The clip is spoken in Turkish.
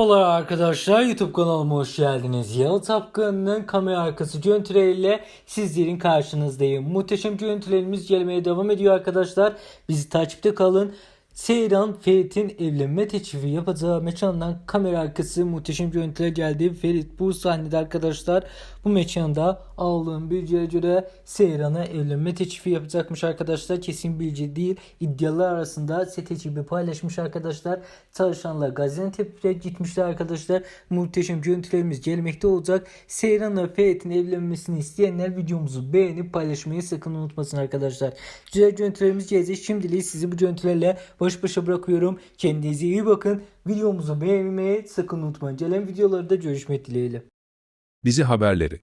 Merhabalar arkadaşlar YouTube kanalıma hoş geldiniz. Yalı Tapkanı'nın kamera arkası görüntüleriyle sizlerin karşınızdayım. Muhteşem görüntülerimiz gelmeye devam ediyor arkadaşlar. Bizi takipte kalın. Seyran Ferit'in evlenme teklifi yapacağı mekandan kamera arkası muhteşem görüntüler geldi. Ferit bu sahnede arkadaşlar bu mekanda aldığım bilgiye göre Seyran'a evlenme teklifi yapacakmış arkadaşlar. Kesin bilgi değil. İddialar arasında set ekibi paylaşmış arkadaşlar. Çalışanlar Gaziantep'e gitmişler arkadaşlar. Muhteşem görüntülerimiz gelmekte olacak. Seyran'la Ferit'in evlenmesini isteyenler videomuzu beğenip paylaşmayı sakın unutmasın arkadaşlar. Güzel görüntülerimiz gelecek. Şimdilik sizi bu görüntülerle baş başa bırakıyorum. Kendinize iyi bakın. Videomuzu beğenmeyi sakın unutmayın. Gelen videolarda görüşmek dileğiyle. Dizi haberleri